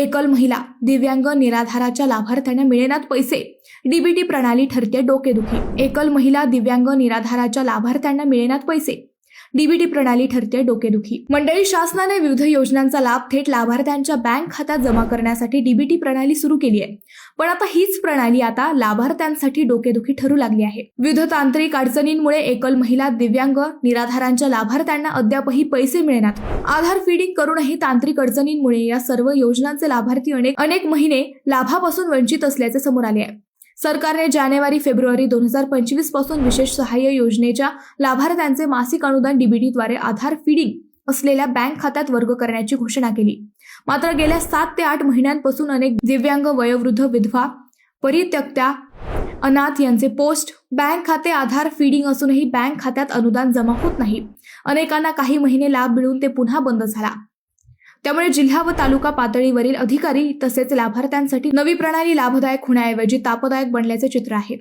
एकल महिला दिव्यांग निराधाराच्या लाभार्थ्यांना मिळेनात पैसे. डीबीटी प्रणाली ठरते डोकेदुखी. एकल महिला दिव्यांग निराधाराच्या लाभार्थ्यांना मिळेनात पैसे. डीबीटी प्रणाली ठरते डोकेदुखी. मंडळी शासनाने विविध योजनांचा लाभ थेट लाभार्थ्यांच्या बँक खात्यात जमा करण्यासाठी डीबीटी प्रणाली सुरू केली आहे. पण आता हीच प्रणाली आता लाभार्थ्यांसाठी डोकेदुखी ठरू लागली आहे. विविध तांत्रिक अडचणींमुळे एकल महिला दिव्यांग निराधारांच्या लाभार्थ्यांना अद्यापही पैसे मिळणार. आधार फिडिंग करूनही तांत्रिक अडचणींमुळे या सर्व योजनांचे लाभार्थी अनेक अनेक महिने लाभापासून वंचित असल्याचे समोर आले आहे. सरकारने जानेवारी फेब्रुवारी दोन हजार पंचवीसपासून विशेष सहाय्य योजनेच्या लाभार्थ्यांचे मासिक अनुदान डीबीटीद्वारे आधार फीडिंग असलेल्या बँक खात्यात वर्ग करण्याची घोषणा केली. मात्र गेल्या सात ते आठ महिन्यांपासून अनेक दिव्यांग वयोवृद्ध विधवा परित्यक्त्या अनाथ यांचे पोस्ट बँक खाते आधार फीडिंग असूनही बँक खात्यात अनुदान जमा होत नाही. अनेकांना काही महिने लाभ मिळून ते पुन्हा बंद झाला. त्यामुळे जिल्हा व तालुका पातळीवरील अधिकारी तसेच लाभार्थ्यांसाठी नवी प्रणाली लाभदायक होण्याऐवजी तापदायक बनल्याचे चित्र आहे.